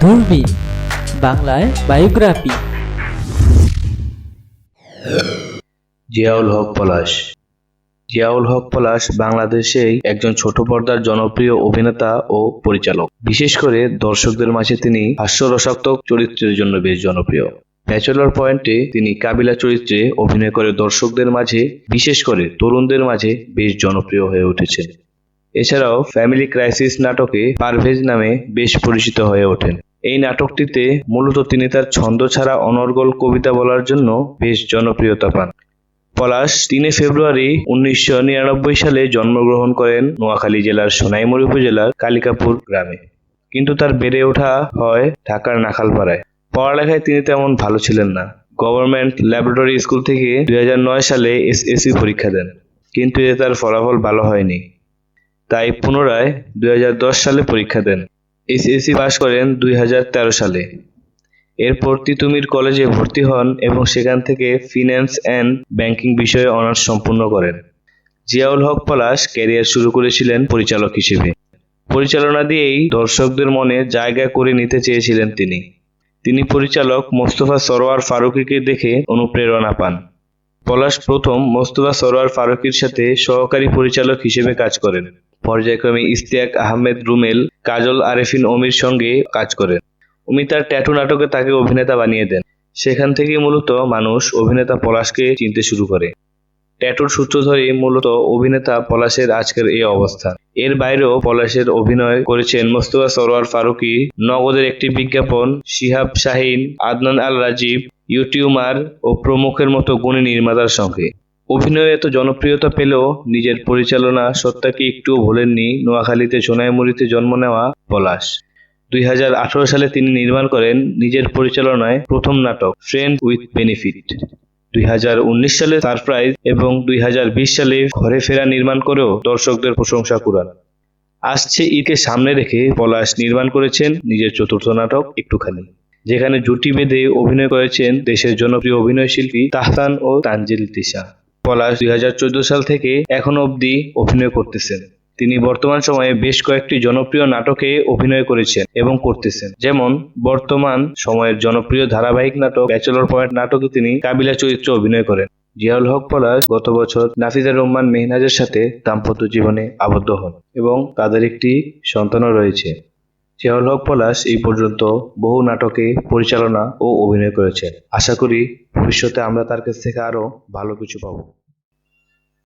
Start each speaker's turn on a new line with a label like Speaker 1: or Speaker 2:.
Speaker 1: দূরবীন বাংলায় বায়োগ্রাফি।
Speaker 2: জিয়াউল হক পলাশ। জিয়াউল হক পলাশ বাংলাদেশেই একজন ছোট পর্দার জনপ্রিয় অভিনেতা ও পরিচালক। বিশেষ করে দর্শকদের মাঝে তিনি হাস্যরসাত্মক চরিত্রের জন্য বেশ জনপ্রিয়। ব্যাচেলর পয়েন্টে তিনি কাবিলা চরিত্রে অভিনয় করে দর্শকদের মাঝে, বিশেষ করে তরুণদের মাঝে বেশ জনপ্রিয় হয়ে উঠেছেন। এছাড়াও ফ্যামিলি ক্রাইসিস নাটকে পারভেজ নামে বেশ পরিচিত হয়ে ওঠেন। এই নাটকটিতে মূলত তিনি তার ছন্দ ছাড়া অনর্গল কবিতা বলার জন্য বেশ জনপ্রিয়তা পান। পলাশ তিনে ফেব্রুয়ারি উনিশশো নিরানব্বই সালে জন্মগ্রহণ করেন নোয়াখালী জেলার সোনাইমুড়ি উপজেলার কালিকাপুর গ্রামে। কিন্তু তার বেড়ে ওঠা হয় ঢাকার নাখালপাড়ায়। পড়ালেখায় তিনি তেমন ভালো ছিলেন না। গভর্নমেন্ট ল্যাবরেটরি স্কুল থেকে দুই হাজার নয় সালে এসএসসি পরীক্ষা দেন, কিন্তু এতে তার ফলাফল ভালো হয়নি। তাই পুনরায় দুই হাজার দশ সালে পরীক্ষা দেন। এসএসসি পাস করেন দুই হাজার তেরো সালে। এরপর তিতুমির কলেজে ভর্তি হন এবং সেখান থেকে ফিন্যান্স অ্যান্ড ব্যাংকিং বিষয়ে অনার্স সম্পূর্ণ করেন। জিয়াউল হক পলাশ ক্যারিয়ার শুরু করেছিলেন পরিচালক হিসেবে। পরিচালনা দিয়েই দর্শকদের মনে জায়গা করে নিতে চেয়েছিলেন তিনি। তিনি পরিচালক মোস্তফা সরোয়ার ফারুকিকে দেখে অনুপ্রেরণা পান। পলাশ প্রথম মোস্তফা সরোয়ার ফারুকির সাথে সহকারী পরিচালক হিসেবে কাজ করেন। পর্যায়ক্রমে ইস্তিয়াক আহমেদ রুমেল, কাজল আরেফিন অমির সঙ্গে কাজ করেন। উমি তার ট্যাটু নাটকে তাকে অভিনেতা বানিয়ে দেন। সেখান থেকে মূলত মানুষ অভিনেতা পলাশকে চিনতে শুরু করে। ট্যাটুর সূত্র ধরেই মূলত অভিনেতা পলাশের আজকের এই অবস্থা এর বাইরেও পলাশের অভিনয় করেছেন মোস্তফা সরোয়ার ফারুকী, নগদের একটি বিজ্ঞাপন, শিহাব শাহিন, আদনান আল রাজীব ইউটিউমার ও প্রমুখের মতো গুণী নির্মাতার সঙ্গে। অভিনয়ে এত জনপ্রিয়তা পেলেও নিজের পরিচালনা সত্তাকে একটুও ভোলেননি নোয়াখালীতে সোনাইমুড়িতে জন্ম নেওয়া পলাশ। দুই হাজার আঠারো সালে তিনি নির্মাণ করেন নিজের পরিচালনায় প্রথম নাটক ফ্রেন্ড উইথ বেনিফিট দুই হাজার উনিশ সালে সারপ্রাইজ এবং দুই হাজার বিশ সালে ঘরে ফেরা নির্মাণ করেও দর্শকদের প্রশংসা কুড়ান। আসছে ঈদকে সামনে রেখে পলাশ নির্মাণ করেছেন নিজের চতুর্থ নাটক একটুখানি, যেখানে জুটি বেঁধে অভিনয় করেছেন দেশের জনপ্রিয় অভিনয় শিল্পী তাহসান ও তানজিল তিশা। পলাশ দুই হাজার চোদ্দ সাল থেকে এখনও অবধি অভিনয় করতেছেন। তিনি বর্তমান সময়ে বেশ কয়েকটি জনপ্রিয় নাটকে অভিনয় করেছেন এবং করতেছেন। যেমন, বর্তমান সময়ের জনপ্রিয় ধারাবাহিক নাটক ব্যাচেলর পয়েন্ট নাটকে তিনি কাবিলা চরিত্রে অভিনয় করেন। জিয়াউল হক পলাশ গত বছর নাফিজা রহমান মেহনাজের সাথে দাম্পত্য জীবনে আবদ্ধ হন এবং তাদের একটি সন্তানও রয়েছে। জিয়াউল হক পলাশ এই পর্যন্ত বহু নাটকে পরিচালনা ও অভিনয় করেছেন। আশা করি ভবিষ্যতে আমরা তার কাছ থেকে আরও ভালো কিছু পাবো।